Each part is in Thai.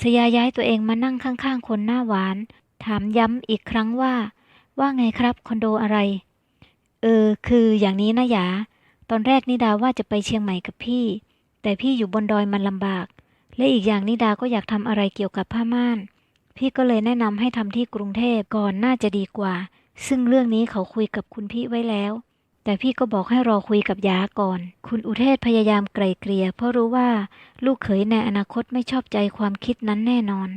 สยาย้ายตัวเองมานั่งข้างๆ คนหน้าหวาน ถามย้ำอีกครั้งว่า ว่าไงครับคอนโดอะไร เออ คืออย่างนี้นะยา ตอนแรกนิดาว่าจะไปเชียงใหม่กับพี่ แต่พี่อยู่บนดอยมันลำบาก และอีกอย่างนิดาก็อยากทำอะไรเกี่ยวกับผ้าม่าน พี่ก็เลยแนะนำให้ทำที่กรุงเทพก่อนน่าจะดีกว่า ซึ่งเรื่องนี้เขาคุยกับคุณพี่ไว้แล้ว แต่พี่ก็บอกให้รอคุยกับยาก่อน คุณอุเทศพยายามไกลเกลี่ยเพราะรู้ว่าลูกเขยในอนาคตไม่ชอบใจความคิดนั้นแน่นอน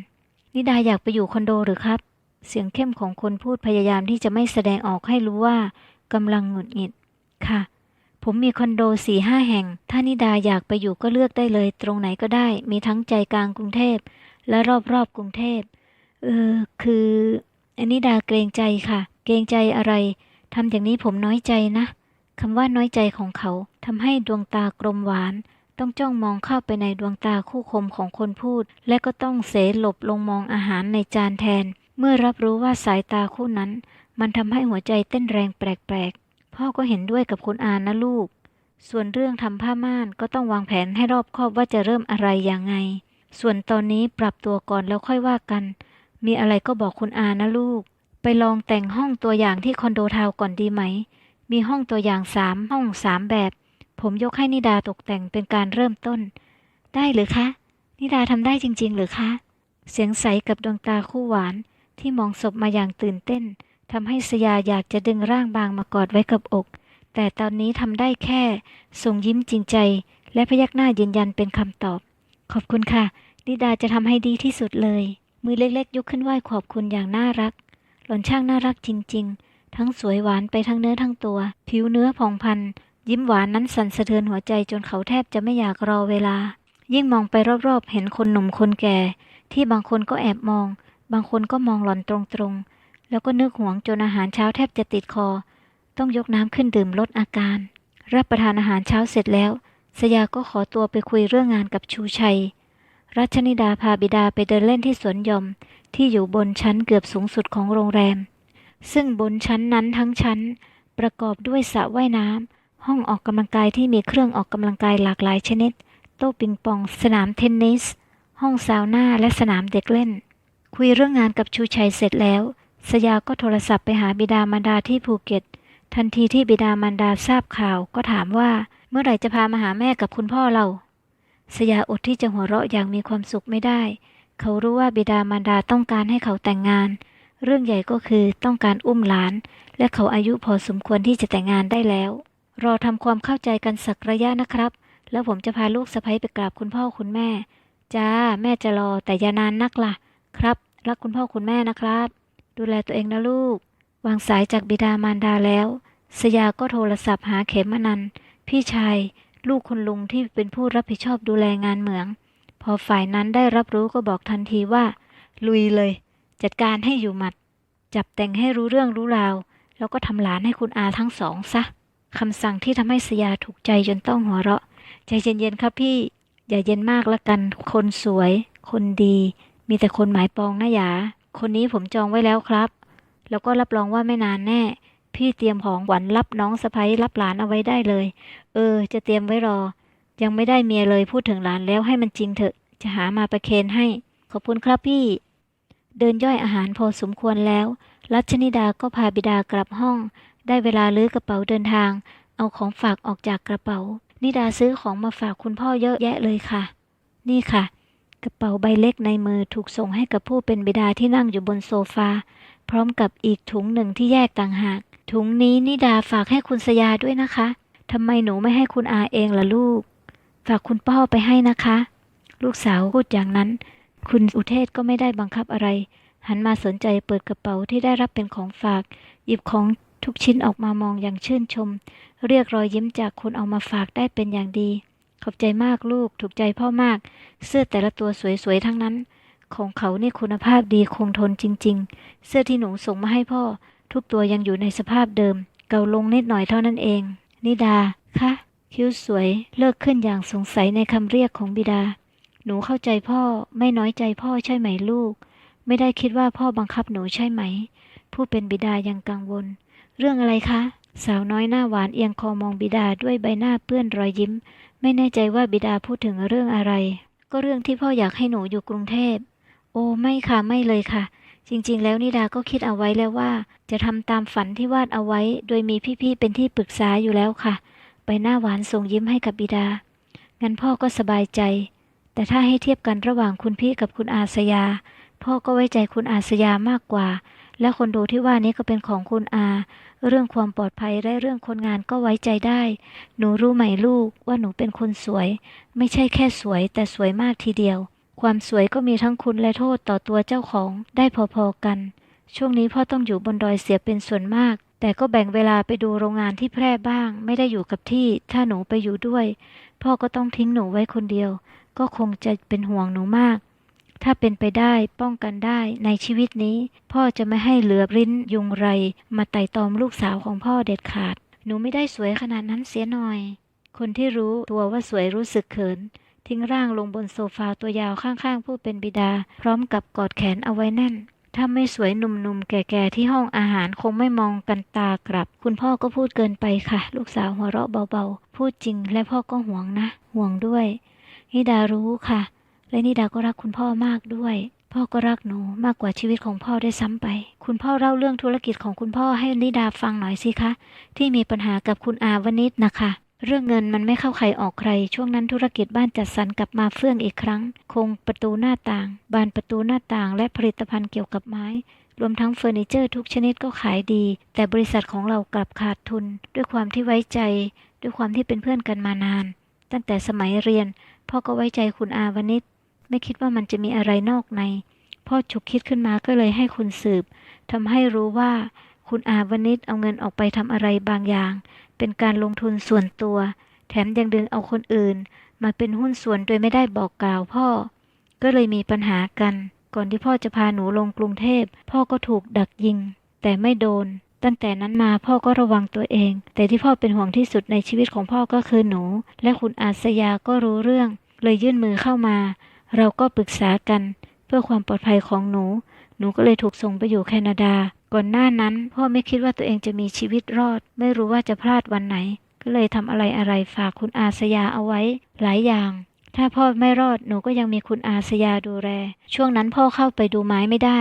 นิดาอยากไปอยู่คอนโดหรือครับ เสียงเข้มของคนพูดพยายามที่จะไม่แสดงออกให้รู้ว่ากำลังหงุดหงิด ค่ะ ผมมีคอนโดสี่ห้าแห่ง ถ้านิดาอยากไปอยู่ก็เลือกได้เลย ตรงไหนก็ได้ มีทั้งใจกลางกรุงเทพและรอบๆกรุงเทพ เออ คืออนนิดาเกรงใจค่ะ เกรงใจอะไรทำอย่างนี้ผมน้อยใจนะ คำว่าน้อยใจของเขาทำให้ดวงตากลมหวาน ต้องจ้องมองเข้าไปในดวงตาคู่คมของคนพูด และก็ต้องเสหลบลงมองอาหารในจานแทน เมื่อรับรู้ว่าสายตาคู่นั้น มันทำให้หัวใจเต้นแรงแปลกๆ พ่อก็เห็นด้วยกับคุณอานะลูก ส่วนเรื่องทำผ้าม่านก็ต้องวางแผนให้รอบคอบว่าจะเริ่มอะไรยังไง ส่วนตอนนี้ปรับตัวก่อนแล้วค่อยว่ากัน มีอะไรก็บอกคุณอานะลูก ไปลองแต่งห้องตัวอย่างที่คอนโดทาวก่อนดีไหม มีห้องตัวอย่างสามห้องสามแบบ ผมยกให้นิดาตกแต่งเป็นการเริ่มต้น ได้หรือคะ นิดาทำได้จริง ๆ หรือคะ เสียงใสกับดวงตาคู่หวานที่มองศพมาอย่างตื่นเต้นทำให้สยาอยากจะดึงร่างบางมากอดไว้กับอก แต่ตอนนี้ทำได้แค่ ส่งยิ้มจริงใจ และพยักหน้ายืนยันเป็นคำตอบ ขอบคุณค่ะ นิดาจะทำให้ดีที่สุดเลย มือเล็กๆ ยกขึ้นไหว้ขอบคุณอย่างน่ารัก หล่อนช่างน่ารักจริง ๆ ทั้งสวยหวานไปทั้งเนื้อทั้งตัว ผิวเนื้อผ่องพันยิ้มหวานนั้นสั่นสะเทือนหัวใจจนเขาแทบจะไม่อยากรอเวลา ยิ่งมองไปรอบๆ เห็นคนหนุ่มคนแก่ ที่บางคนก็แอบมอง บางคนก็มองหล่อนตรงๆ แล้วก็นึกหวงจนอาหารเช้าแทบจะติดคอ ต้องยกน้ำขึ้นดื่มลดอาการ รับประทานอาหารเช้าเสร็จแล้ว สยาก็ขอตัวไปคุยเรื่องงานกับชูชัย รัชนิดาพาบิดาไปเดินเล่นที่สวนยมที่อยู่บนชั้นเกือบสูงสุดของโรงแรม ซึ่งบนชั้นนั้นทั้งชั้น ประกอบด้วยสระว่ายน้ำห้องออกกำลังกายที่มีเครื่องออกกำลังกายหลากหลายชนิด โต๊ะปิงปอง สนามเทนนิส ห้องซาวน่าและสนามเด็กเล่น คุยเรื่องงานกับชูชัยเสร็จแล้ว สยาก็โทรศัพท์ไปหาบิดามารดาที่ภูเก็ต ทันทีที่บิดามารดาทราบข่าวก็ถามว่าเมื่อไหร่จะพามาหาแม่กับคุณพ่อเรา สยาอดที่จะหัวเราะอย่างมีความสุขไม่ได้ เขารู้ว่าบิดามารดาต้องการให้เขาแต่งงาน เรื่องใหญ่ก็คือต้องการอุ้มหลาน และเขาอายุพอสมควรที่จะแต่งงานได้แล้ว รอทำความเข้าใจกันสักระยะนะครับ แล้วผมจะพาลูกสะใภ้ไปกราบคุณพ่อคุณแม่ จ้า แม่จะรอแต่อย่านานนักล่ะ ครับ รักคุณพ่อคุณแม่นะครับ ดูแลตัวเองนะลูก วางสายจากบิดามารดาแล้ว สยาก็โทรศัพท์หาเขมนันพี่ชาย ลูกคุณลุงที่เป็นผู้รับผิดชอบดูแลงานเหมือง พอฝ่ายนั้นได้รับรู้ก็บอกทันทีว่า ลุยเลย จัดการให้อยู่หมัด จับแต่งให้รู้เรื่องรู้ราว แล้วก็ทำหลานให้คุณอาทั้งสองซะคำสั่งที่ทำให้สยาถูกใจจนต้องหัวเราะ ใจเย็นๆครับพี่ อย่าเย็นมากละกัน คนสวย คนดี มีแต่คนหมายปองนะยาคนนี้ผมจองไว้แล้วครับ แล้วก็รับรองว่าไม่นานแน่ พี่เตรียมของหวันรับน้องสะพ้ยรับหลานเอาไว้ได้เลย เออ จะเตรียมไว้รอ ยังไม่ได้เมียเลยพูดถึงหลานแล้วให้มันจริงเถอะ จะหามาประเคนให้ ขอบคุณครับพี่ เดินย่อยอาหารพอสมควรแล้ว รัชนิดาก็พาบิดากลับห้อง ได้เวลาลื้อกระเป๋าเดินทาง เอาของฝากออกจากกระเป๋า นิดาซื้อของมาฝากคุณพ่อเยอะแยะเลยค่ะ นี่ค่ะ กระเป๋าใบเล็กในมือถูกส่งให้กับผู้เป็นบิดาที่นั่งอยู่บนโซฟา พร้อมกับอีกถุงหนึ่งที่แยกต่างหาก ถุงนี้นิดาฝากให้คุณสยาด้วยนะคะทำไมหนูไม่ให้คุณอาเองล่ะลูก ฝากคุณพ่อไปให้นะคะ ลูกสาวพูดอย่างนั้น คุณอุเทศก็ไม่ได้บังคับอะไร หันมาสนใจเปิดกระเป๋าที่ได้รับเป็นของฝาก หยิบของทุกชิ้นออกมามองอย่างชื่นชม เรียกรอยยิ้มจากคนเอามาฝากได้เป็นอย่างดี ขอบใจมากลูก ถูกใจพ่อมาก เสื้อแต่ละตัวสวยๆทั้งนั้น ของเขานี่คุณภาพดีคงทนจริง ๆ เสื้อที่หนูส่งมาให้พ่อ ทุกตัวยังอยู่ในสภาพเดิม เก่าลงนิดหน่อยเท่านั้นเอง นิดาคะคิ้วสวยเลิกขึ้นอย่างสงสัยในคำเรียกของบิดา หนูเข้าใจพ่อไม่น้อยใจพ่อใช่ไหมลูก ไม่ได้คิดว่าพ่อบังคับหนูใช่ไหม ผู้เป็นบิดายังกังวล เรื่องอะไรคะ สาวน้อยหน้าหวานเอียงคอมองบิดาด้วยใบหน้าเปื้อนรอยยิ้ม ไม่แน่ใจว่าบิดาพูดถึงเรื่องอะไร ก็เรื่องที่พ่ออยากให้หนูอยู่กรุงเทพ โอ้ไม่ค่ะไม่เลยค่ะ จริง ๆ แล้วนิดาก็คิดเอาไว้แล้วว่า จะทำตามฝันที่วาดเอาไว้ โดยมีพี่ๆเป็นที่ปรึกษาอยู่แล้วค่ะไปหน้าหวานส่งยิ้มให้กับบิดางั้นพ่อก็สบายใจ แต่ถ้าให้เทียบกันระหว่างคุณพี่กับคุณอาสยา พ่อก็ไว้ใจคุณอาสยามากกว่า และคนดูที่ว่านี้ก็เป็นของคุณอา เรื่องความปลอดภัยและเรื่องคนงานก็ไว้ใจได้ หนูรู้ไหมลูกว่าหนูเป็นคนสวย ไม่ใช่แค่สวย แต่สวยมากทีเดียว ความสวยก็มีทั้งคุณและโทษต่อตัวเจ้าของได้พอๆกัน ช่วงนี้พ่อต้องอยู่บนดอยเสียเป็นส่วนมากแต่ก็แบ่งเวลาไปดูโรงงานที่แพร่บ้าง ไม่ได้อยู่กับที่ ถ้าหนูไปอยู่ด้วย พ่อก็ต้องทิ้งหนูไว้คนเดียว ก็คงจะเป็นห่วงหนูมาก ถ้าเป็นไปได้ป้องกันได้ในชีวิตนี้ พ่อจะไม่ให้เหลือริ้นยุงไร มาไต่ตอมลูกสาวของพ่อเด็ดขาด หนูไม่ได้สวยขนาดนั้นเสียหน่อย คนที่รู้ตัวว่าสวยรู้สึกเขิน ทิ้งร่างลงบนโซฟาตัวยาวข้างๆ ผู้เป็นบิดา พร้อมกับกอดแขนเอาไว้แน่นถ้าไม่สวยหนุ่มๆ แก่ๆ ที่ห้องอาหารคงไม่มองกันตากลับ คุณพ่อก็พูดเกินไปค่ะ ลูกสาวหัวเราะเบาๆ พูดจริงและพ่อก็ห่วงนะ ห่วงด้วย นิดารู้ค่ะ และนิดาก็รักคุณพ่อมากด้วย พ่อก็รักหนูมากกว่าชีวิตของพ่อได้วยซ้ำไป คุณพ่อเล่าเรื่องธุรกิจของคุณพ่อให้นิดาฟังหน่อยสิคะ ที่มีปัญหากับคุณอาวนิชนะคะ เรื่องเงินมันไม่เข้าใครออกใคร ช่วงนั้นธุรกิจบ้านจัดสรรกลับมาเฟื่องอีกครั้ง คงประตูหน้าต่าง บานประตูหน้าต่าง และผลิตภัณฑ์เกี่ยวกับไม้รวมทั้งเฟอร์นิเจอร์ทุกชนิดก็ขายดี แต่บริษัทของเรากลับขาดทุน ด้วยความที่ไว้ใจ ด้วยความที่เป็นเพื่อนกันมานาน ตั้งแต่สมัยเรียน พ่อก็ไว้ใจคุณอาวนิชไม่คิดว่ามันจะมีอะไรนอกใน พ่อฉุกคิดขึ้นมาก็เลยให้คุณสืบทำให้รู้ว่าคุณอาวนิชเอาเงินออกไปทำอะไรบางอย่าง เป็นการลงทุนส่วนตัว แถมยังดึงเอาคนอื่น มาเป็นหุ้นส่วนโดยไม่ได้บอกกล่าวพ่อ ก็เลยมีปัญหากัน ก่อนที่พ่อจะพาหนูลงกรุงเทพ พ่อก็ถูกดักยิง แต่ไม่โดน ตั้งแต่นั้นมาพ่อก็ระวังตัวเอง แต่ที่พ่อเป็นห่วงที่สุดในชีวิตของพ่อก็คือหนู และคุณอาสยาก็รู้เรื่อง เลยยื่นมือเข้ามา เราก็ปรึกษากัน เพื่อความปลอดภัยของหนู หนูก็เลยถูกส่งไปอยู่แคนาดา ก่อนหน้านั้น พ่อไม่คิดว่าตัวเองจะมีชีวิตรอด ไม่รู้ว่าจะพลาดวันไหน ก็เลยทำอะไรอะไรฝากคุณอาสยาเอาไว้ หลายอย่าง ถ้าพ่อไม่รอดหนูก็ยังมีคุณอาสยาดูแลช่วงนั้นพ่อเข้าไปดูไม้ไม่ได้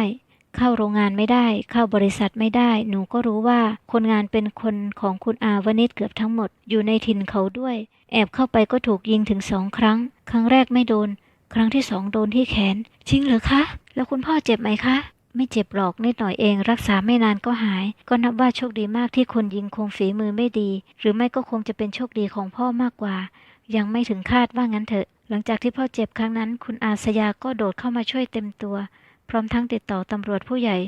เข้าโรงงานไม่ได้ เข้าบริษัทไม่ได้ หนูก็รู้ว่าคนงานเป็นคนของคุณอาวนิชเกือบทั้งหมด อยู่ในถิ่นเขาด้วย แอบเข้าไปก็ถูกยิงถึงสองครั้ง ครั้งแรกไม่โดน ครั้งที่สองโดนที่แขน จริงเหรอคะ แล้วคุณพ่อเจ็บไหมคะ ไม่เจ็บหรอกนิดหน่อยเอง รักษาไม่นานก็หาย ก็นับว่าโชคดีมากที่คนยิงคงฝีมือไม่ดี หรือไม่ก็คงจะเป็นโชคดีของพ่อมากกว่า ยังไม่ถึงคาดว่างั้นเถอะ หลังจากที่พ่อเจ็บครั้งนั้น คุณอาสยาก็โดดเข้ามาช่วยเต็มตัว พร้อมทั้งติดต่อตำรวจผู้ใหญ่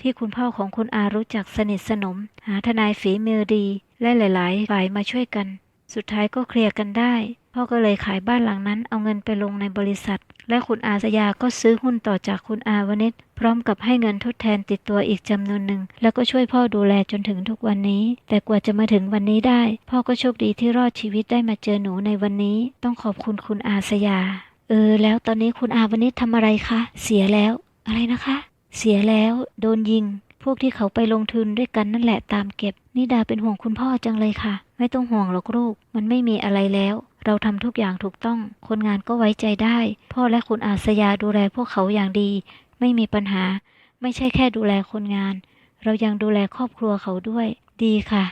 ที่คุณพ่อของคุณอารู้จักสนิทสนม หาทนายฝีมือดี และหลาย ๆ ฝ่ายมาช่วยกัน สุดท้ายก็เคลียร์กันได้ พ่อก็เลยขายบ้านหลังนั้นเอาเงินไปลงในบริษัท และคุณอาสยาก็ซื้อหุ้นต่อจากคุณอาวนิชพร้อมกับให้เงินทดแทนติดตัวอีกจำนวนหนึ่ง แล้วก็ช่วยพ่อดูแลจนถึงทุกวันนี้ แต่กว่าจะมาถึงวันนี้ได้ พ่อก็โชคดีที่รอดชีวิตได้มาเจอหนูในวันนี้ ต้องขอบคุณคุณอาสยา เออ แล้วตอนนี้คุณอาวนิชทำอะไรคะ เสียแล้ว อะไรนะคะ เสียแล้วโดนยิง พวกที่เขาไปลงทุนด้วยกันนั่นแหละตามเก็บ นิดาเป็นห่วงคุณพ่อจังเลยค่ะ ไม่ต้องห่วงหรอกลูก มันไม่มีอะไรแล้ว เราทำทุกอย่างถูกต้อง คนงานก็ไว้ใจได้ พ่อและคุณอาสยาดูแลพวกเขาอย่างดี ไม่มีปัญหา ไม่ใช่แค่ดูแลคนงาน เรายังดูแลครอบครัวเขาด้วย ดีค่ะ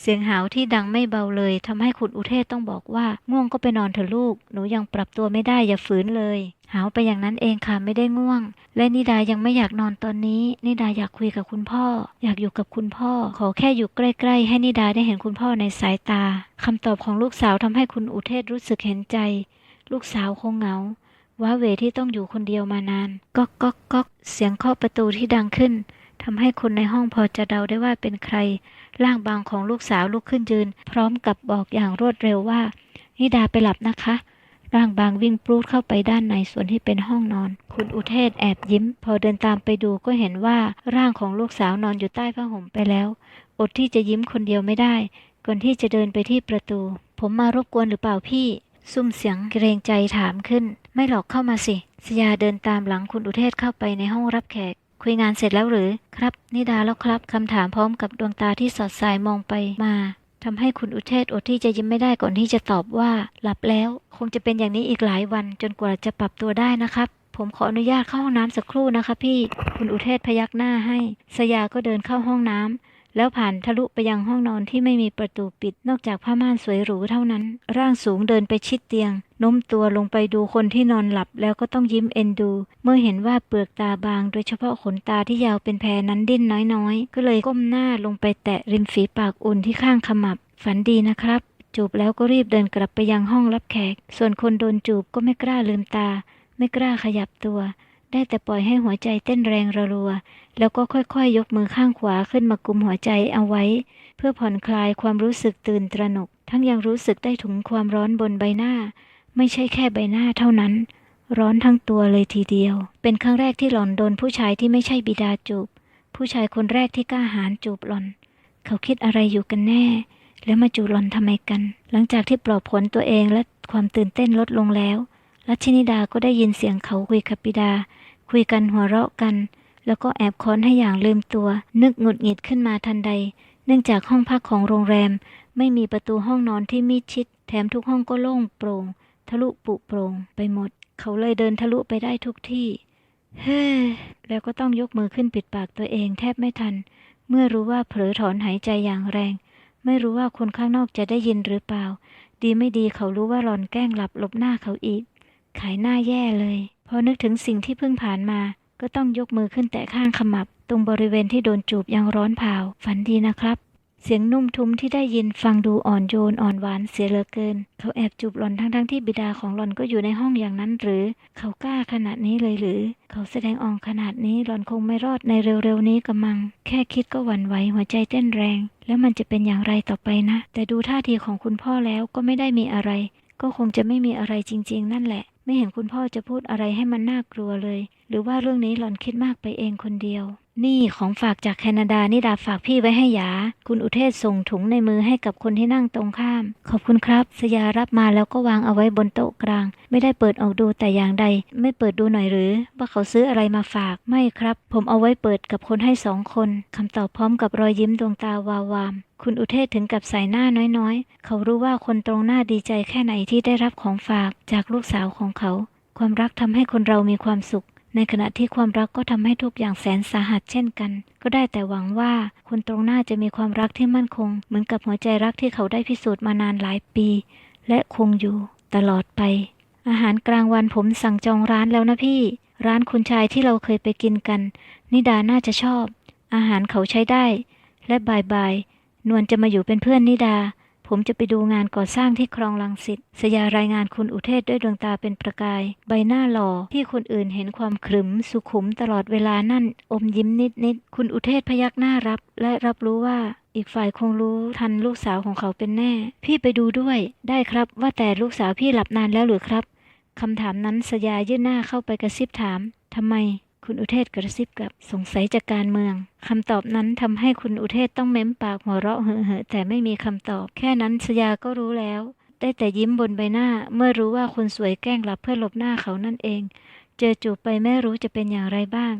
เสียงหาวที่ดังไม่เบาเลยทำให้คุณอุเทศต้องบอกว่า ง่วงก็ไปนอนเถอะลูก หนูยังปรับตัวไม่ได้อย่าฝืนเลย หาวไปอย่างนั้นเองค่ะไม่ได้ง่วง และนิดายังไม่อยากนอนตอนนี้ นิดาอยากคุยกับคุณพ่อ อยากอยู่กับคุณพ่อ ขอแค่อยู่ใกล้ๆ ให้นิดาได้เห็นคุณพ่อในสายตาคำตอบของลูกสาวทำให้คุณอุเทศรู้สึกเห็นใจ ลูกสาวคงเหงาว้าเวที่ต้องอยู่คนเดียวมานานก๊อกก๊อกก๊อกเสียงเคาะประตูที่ดังขึ้นทำให้คนในห้องพอจะเดาได้ว่าเป็นใคร ร่างบางของลูกสาวลุกขึ้นยืน พร้อมกับบอกอย่างรวดเร็วว่า นิดาไปหลับนะคะ ร่างบางวิ่งปลูดเข้าไปด้านในส่วนที่เป็นห้องนอน คุณอุเทศแอบยิ้ม พอเดินตามไปดูก็เห็นว่าร่างของลูกสาวนอนอยู่ใต้ผ้าห่มไปแล้ว อดที่จะยิ้มคนเดียวไม่ได้ ก่อนที่จะเดินไปที่ประตู ผมมารบกวนหรือเปล่าพี่ ซุ่มเสียงเกรงใจถามขึ้น ไม่หรอกเข้ามาสิสยาเดินตามหลังคุณอุเทศเข้าไปในห้องรับแขกคุยงานเสร็จแล้วหรือ ครับ นิดาแล้วครับ คำถามพร้อมกับดวงตาที่สอดสายมองไปมา ทำให้คุณอุเทศอดที่จะยิ้มไม่ได้ก่อนที่จะตอบว่า หลับแล้ว คงจะเป็นอย่างนี้อีกหลายวันจนกว่าจะปรับตัวได้นะครับ ผมขออนุญาตเข้าห้องน้ำสักครู่นะคะพี่ คุณอุเทศพยักหน้าให้ สยาก็เดินเข้าห้องน้ำ แล้วผ่านทะลุไปยังห้องนอนที่ไม่มีประตูปิด นอกจากผ้าม่านสวยหรูเท่านั้น ร่างสูงเดินไปชิดเตียงโน้มตัวลงไปดูคนที่นอนหลับแล้วก็ต้องยิ้มเอ็นดู เมื่อเห็นว่าเปลือกตาบาง โดยเฉพาะขนตาที่ยาวเป็นแพรนั้นดิ้นน้อยๆ ก็เลยก้มหน้าลงไปแตะริมฝีปากอุ่นที่ข้างขมับ ฝันดีนะครับ จูบแล้วก็รีบเดินกลับไปยังห้องรับแขก ส่วนคนโดนจูบก็ไม่กล้าลืมตา ไม่กล้าขยับตัว ได้แต่ปล่อยให้หัวใจเต้นแรงระรัว แล้วก็ค่อยๆ ยกมือข้างขวาขึ้นมากุมหัวใจเอาไว้ เพื่อผ่อนคลายความรู้สึกตื่นตระหนก ทั้งยังรู้สึกได้ถึงความร้อนบนใบหน้า ไม่ใช่แค่ใบหน้าเท่านั้น ร้อนทั้งตัวเลยทีเดียว เป็นครั้งแรกที่หล่อนโดนผู้ชายที่ไม่ใช่บิดาจูบ ผู้ชายคนแรกที่กล้าหาญจูบหล่อน เขาคิดอะไรอยู่กันแน่ แล้วมาจูบหล่อนทำไมกัน หลังจากที่ปลอบผลตัวเองและความตื่นเต้นลดลงแล้วรัชนิดาก็ได้ยินเสียงเขาคุยกับบิดา คุยกันหัวเราะกัน แล้วก็แอบค้อนให้อย่างลืมตัว นึกหงุดหงิดขึ้นมาทันใด เนื่องจากห้องพักของโรงแรม ไม่มีประตูห้องนอนที่มิดชิด แถมทุกห้องก็โล่งโปร่งทะลุปุโปร่งไปหมด เขาเลยเดินทะลุไปได้ทุกที่ เฮ้แล้วก็ต้องยกมือขึ้นปิดปากตัวเองแทบไม่ทัน เมื่อรู้ว่าเผลอถอนหายใจอย่างแรง ไม่รู้ว่าคนข้างนอกจะได้ยินหรือเปล่า ดีไม่ดีเขารู้ว่าหลอนแกล้งหลับหลบหน้าเขาอีก ขายหน้าแย่เลย พอนึกถึงสิ่งที่เพิ่งผ่านมา ก็ต้องยกมือขึ้นแตะข้างขมับ ตรงบริเวณที่โดนจูบยังร้อนเผาฝันดีนะครับ เสียงนุ่มทุ้มที่ได้ยินฟังดูอ่อนโยนอ่อนหวานเสียเหลือเกิน เขาแอบจูบหล่อนทั้งๆที่บิดาของหล่อนก็อยู่ในห้องอย่างนั้นหรือ เขากล้าขนาดนี้เลยหรือ เขาแสดงออกขนาดนี้หล่อนคงไม่รอดในเร็วๆนี้กระมัง แค่คิดก็หวั่นไหวหัวใจเต้นแรง แล้วมันจะเป็นอย่างไรต่อไปนะ แต่ดูท่าทีของคุณพ่อแล้วก็ไม่ได้มีอะไร ก็คงจะไม่มีอะไรจริง ๆ นั่นแหละ ไม่เห็นคุณพ่อจะพูดอะไรให้มันน่ากลัวเลย หรือว่าเรื่องนี้หล่อนคิดมากไปเองคนเดียว นี่ของฝากจากแคนาดานี่ดาฝากพี่ไว้ให้ยา คุณอุเทศส่งถุงในมือให้กับคนที่นั่งตรงข้าม ขอบคุณครับ สยารับมาแล้วก็วางเอาไว้บนโต๊ะกลาง ไม่ได้เปิดออกดูแต่อย่างใด ไม่เปิดดูหน่อยหรือ ว่าเขาซื้ออะไรมาฝาก ไม่ครับ ผมเอาไว้เปิดกับคนให้สองคน คำตอบพร้อมกับรอยยิ้มดวงตาวาวาม คุณอุเทศถึงกับใส่หน้าน้อยๆ เขารู้ว่าคนตรงหน้าดีใจแค่ไหนที่ได้รับของฝากจากลูกสาวของเขา ความรักทำให้คนเรามีความสุข ในขณะที่ความรักก็ทำให้ทุกอย่างแสนสาหัสเช่นกัน ก็ได้แต่หวังว่าคนตรงหน้าจะมีความรักที่มั่นคง เหมือนกับหัวใจรักที่เขาได้พิสูจน์มานานหลายปี และคงอยู่ตลอดไป อาหารกลางวันผมสั่งจองร้านแล้วนะพี่ ร้านคุณชายที่เราเคยไปกินกัน นิดาน่าจะชอบ อาหารเขาใช้ได้ และบายบายนวลจะมาอยู่เป็นเพื่อนนิดา ผมจะไปดูงานก่อสร้างที่คลองลังสิตสยารายงานคุณอุเทศด้วยดวงตาเป็นประกาย ใบหน้าหล่อที่คนอื่นเห็นความขรึม สุขุมตลอดเวลานั่น อมยิ้มนิดนิดๆคุณอุเทศพยักหน้ารับ และรับรู้ว่าอีกฝ่ายคงรู้ทันลูกสาวของเขาเป็นแน่ พี่ไปดูด้วย ได้ครับว่าแต่ลูกสาวพี่หลับนานแล้วหรือครับคำถามนั้นสยายื่นหน้าเข้าไปกระซิบถามทำไม คุณอุเทศกระซิบกับสงสัยจากการเมืองคำตอบนั้นทำให้คุณอุเทศต้องเม้มปากหัวเราะเห่อะแต่ไม่มีคำตอบ แค่นั้นสยาก็รู้แล้ว ได้แต่ยิ้มบนใบหน้า เมื่อรู้ว่าคนสวยแกล้งหลับเพื่อหลบหน้าเขานั่นเอง เจอจูบไปไม่รู้จะเป็นอย่างไรบ้าง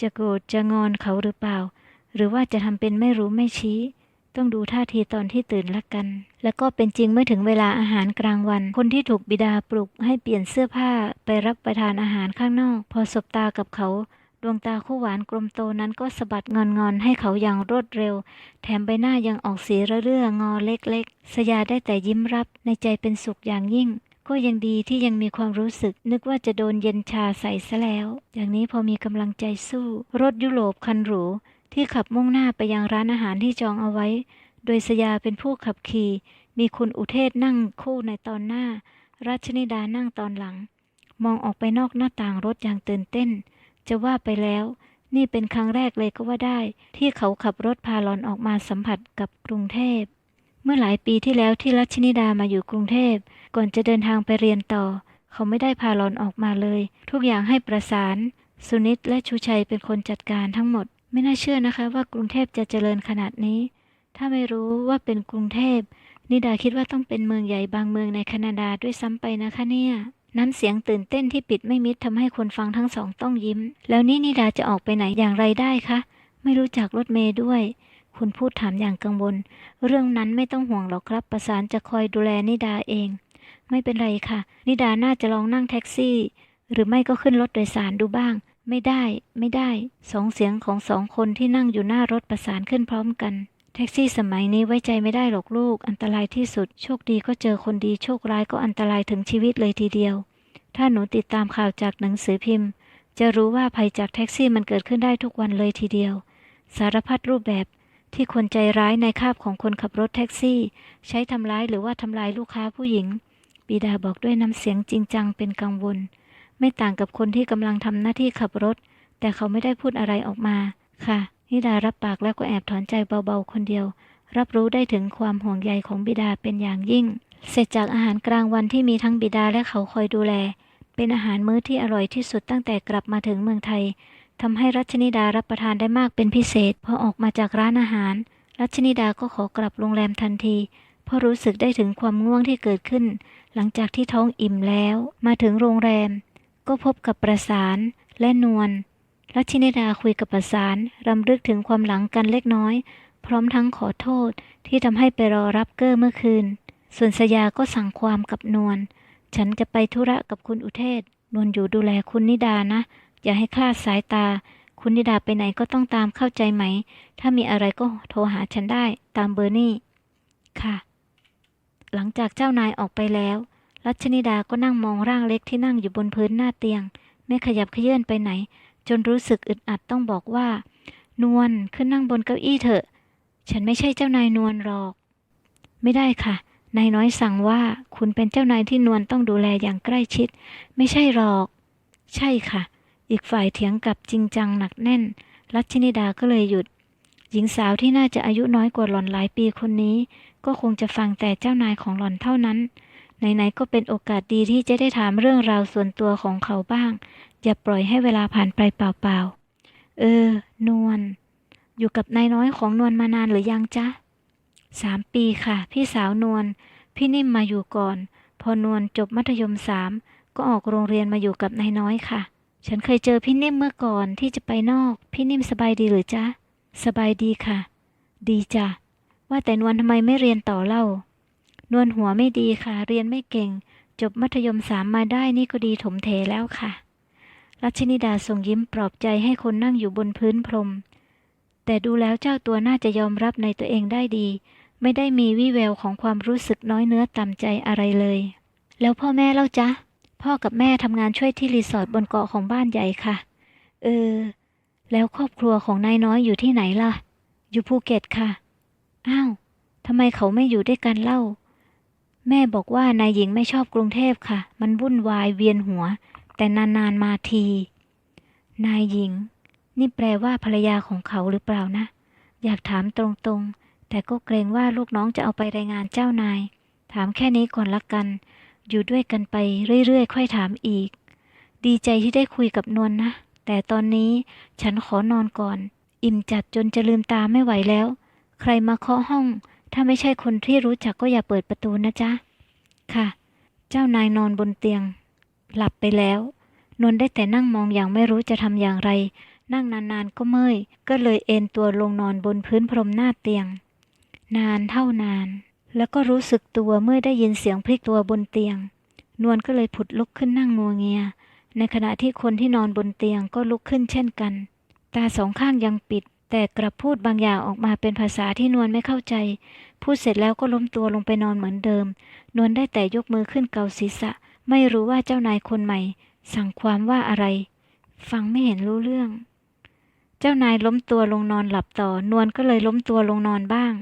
จะโกรธจะงอนเขาหรือเปล่า หรือว่าจะทำเป็นไม่รู้ไม่ชี้ ต้องดูท่าทีตอนที่ตื่นละกัน แล้วก็เป็นจริงเมื่อถึงเวลาอาหารกลางวัน คนที่ถูกบิดาปลุกให้เปลี่ยนเสื้อผ้าไปรับประทานอาหารข้างนอก พอสบตากับเขา ดวงตาคู่หวานกลมโตนั้นก็สะบัดงอนๆ ให้เขาอย่างรวดเร็ว แถมใบหน้ายังออกสีระเรื่องอเล็กๆ สยาได้แต่ยิ้มรับในใจเป็นสุขอย่างยิ่งก็ยังดีที่ยังมีความรู้สึก นึกว่าจะโดนเย็นชาใส่ซะแล้ว อย่างนี้พอมีกำลังใจสู้ รถยุโรปคันหรู ที่ขับมุ่งหน้าไปยังร้านอาหารที่จองเอาไว้ โดยสยาเป็นผู้ขับขี่ มีคุณอุเทศนั่งคู่ในตอนหน้ารัชนิดานั่งตอนหลัง มองออกไปนอกหน้าต่างรถอย่างตื่นเต้น จะว่าไปแล้ว นี่เป็นครั้งแรกเลยก็ว่าได้ ที่เขาขับรถพาหลอนออกมาสัมผัสกับกรุงเทพ เมื่อหลายปีที่แล้วที่รัชนิดามาอยู่กรุงเทพ ก่อนจะเดินทางไปเรียนต่อ เขาไม่ได้พาหลอนออกมาเลย ทุกอย่างให้ประสาน สุนิตและชูชัยเป็นคนจัดการทั้งหมด ไม่น่าเชื่อนะคะว่ากรุงเทพจะเจริญขนาดนี้ ถ้าไม่รู้ว่าเป็นกรุงเทพนิดาคิดว่าต้องเป็นเมืองใหญ่บางเมืองในแคนาดาด้วยซ้ำไปนะคะเนี่ย น้ำเสียงตื่นเต้นที่ปิดไม่มิดทำให้คนฟังทั้งสองต้องยิ้ม แล้วนี่นิดาจะออกไปไหนอย่างไรได้คะ ไม่รู้จักรถเมย์ด้วย คุณพูดถามอย่างกังวล เรื่องนั้นไม่ต้องห่วงหรอกครับ ประสานจะคอยดูแลนิดาเอง ไม่เป็นไรค่ะ นิดาน่าจะลองนั่งแท็กซี่ หรือไม่ก็ขึ้นรถโดยสารดูบ้าง ไม่ได้ ไม่ได้ สองเสียงของสองคนที่นั่งอยู่หน้ารถประสานขึ้นพร้อมกัน แท็กซี่สมัยนี้ไว้ใจไม่ได้หรอกลูก อันตรายที่สุด โชคดีก็เจอคนดี โชคร้ายก็อันตรายถึงชีวิตเลยทีเดียว ถ้าหนูติดตามข่าวจากหนังสือพิมพ์ จะรู้ว่าภัยจากแท็กซี่มันเกิดขึ้นได้ทุกวันเลยทีเดียว สารพัดรูปแบบที่คนใจร้ายในคาบของคนขับรถแท็กซี่ ใช้ทำร้ายหรือว่าทำลายลูกค้าผู้หญิง บิดาบอกด้วยน้ำเสียงจริงจังเป็นกังวล ไม่ต่างกับคนที่กำลังทำหน้าที่ขับรถ แต่เขาไม่ได้พูดอะไรออกมา ค่ะ นิดารับปากแล้วก็แอบถอนใจเบาๆคนเดียว รับรู้ได้ถึงความห่วงใยของบิดาเป็นอย่างยิ่ง เสร็จจากอาหารกลางวันที่มีทั้งบิดาและเขาคอยดูแล เป็นอาหารมื้อที่อร่อยที่สุดตั้งแต่กลับมาถึงเมืองไทยทำให้รัชนิดารับประทานได้มากเป็นพิเศษ พอออกมาจากร้านอาหาร รัชนิดาก็ขอกลับโรงแรมทันทีเพราะรู้สึกได้ถึงความง่วงที่เกิดขึ้น หลังจากที่ท้องอิ่มแล้ว มาถึงโรงแรม ก็พบกับประสานและนวลรัชนิดาคุยกับประสานรำลึกถึงความหลังกันเล็กน้อย พร้อมทั้งขอโทษที่ทำให้ไปรอรับเกอร์เมื่อคืน ส่วนสยาก็สั่งความกับนวลฉันจะไปธุระกับคุณอุเทศ นวลอยู่ดูแลคุณนิดานะ อย่าให้คลาดสายตา คุณนิดาไปไหนก็ต้องตามเข้าใจไหม ถ้ามีอะไรก็โทรหาฉันได้ตามเบอร์นี่ ค่ะ หลังจากเจ้านายออกไปแล้ว รัชนิดาก็นั่งมองร่างเล็กที่นั่งอยู่บนพื้นหน้าเตียง ไม่ขยับเขยื่อนไปไหน จนรู้สึกอึดอัดต้องบอกว่า นวลขึ้นนั่งบนเก้าอี้เถอะ ฉันไม่ใช่เจ้านายนวลหรอก ไม่ได้ค่ะนายน้อยสั่งว่าคุณเป็นเจ้านายที่นวลต้องดูแลอย่างใกล้ชิด ไม่ใช่หรอก ใช่ค่ะ อีกฝ่ายเถียงกับจริงจังหนักแน่น รัชนิดาก็เลยหยุด หญิงสาวที่น่าจะอายุน้อยกว่าหล่อนหลายปีคนนี้ ก็คงจะฟังแต่เจ้านายของหล่อนเท่านั้น ไหนๆก็เป็นโอกาสดีที่จะได้ถามเรื่องราวส่วนตัวของเขาบ้าง อย่าปล่อยให้เวลาผ่านไปเปล่าๆ เออ นวล อยู่กับนายน้อยของนวลมานานหรือยังจ๊ะสามปีค่ะ พี่สาวนวล พี่นิ่มมาอยู่ก่อน พอนวลจบมัธยมสามก็ออกโรงเรียนมาอยู่กับนายน้อยค่ะ ฉันเคยเจอพี่นิ่มเมื่อก่อนที่จะไปนอก พี่นิ่มสบายดีหรือจ๊ะ สบายดีค่ะ ดีจ้ะ ว่าแต่นวลทำไมไม่เรียนต่อเล่า นวลหัวไม่ดีค่ะ เรียนไม่เก่ง จบมัธยมสามมาได้นี่ก็ดีถมเทแล้วค่ะ รัชนิดาส่งยิ้มปลอบใจให้คนนั่งอยู่บนพื้นพรม แต่ดูแล้วเจ้าตัวน่าจะยอมรับในตัวเองได้ดี ไม่ได้มีวี่แววของความรู้สึกน้อยเนื้อต่ำใจอะไรเลย แล้วพ่อแม่เล่าจ๊ะ พ่อกับแม่ทำงานช่วยที่รีสอร์ทบนเกาะของบ้านใหญ่ค่ะ เออ แล้วครอบครัวของนายน้อยอยู่ที่ไหนล่ะ อยู่ภูเก็ตค่ะ อ้าวทำไมเขาไม่อยู่ด้วยกันเล่า แม่บอกว่านายหญิงไม่ชอบกรุงเทพค่ะ มันวุ่นวายเวียนหัว แต่นานๆมาที นายหญิง นี่แปลว่าภรรยาของเขาหรือเปล่านะ อยากถามตรงๆ แต่ก็เกรงว่าลูกน้องจะเอาไปรายงานเจ้านาย ถามแค่นี้ก่อนละกัน อยู่ด้วยกันไปเรื่อยๆ ค่อยถามอีก ดีใจที่ได้คุยกับนวลนนะ แต่ตอนนี้ฉันขอนอนก่อน อิ่มจัดจนจะลืมตาไม่ไหวแล้ว ใครมาเคาะห้อง ถ้าไม่ใช่คนที่รู้จักก็อย่าเปิดประตูนะจ๊ะ ค่ะ เจ้านายนอนบนเตียง หลับไปแล้วนวลได้แต่นั่งมองอย่างไม่รู้จะทำอย่างไร นั่งนานๆก็เมื่อยก็เลยเอนตัวลงนอนบนพื้นพรมหน้าเตียง นานเท่านาน แล้วก็รู้สึกตัวเมื่อได้ยินเสียงพลิกตัวบนเตียง นวลก็เลยผุดลุกขึ้นนั่งงัวเงีย ในขณะที่คนที่นอนบนเตียงก็ลุกขึ้นเช่นกัน ตาสองข้างยังปิด แต่กลับพูดบางอย่างออกมาเป็นภาษาที่นวลไม่เข้าใจ พูดเสร็จแล้วก็ล้มตัวลงไปนอนเหมือนเดิม นวลได้แต่ยกมือขึ้นเกาศีรษะ ไม่รู้ว่าเจ้านายคนใหม่ สั่งความว่าอะไร ฟังไม่เห็นรู้เรื่อง เจ้านายล้มตัวลงนอนหลับต่อ นวลก็เลยล้มตัวลงนอนบ้าง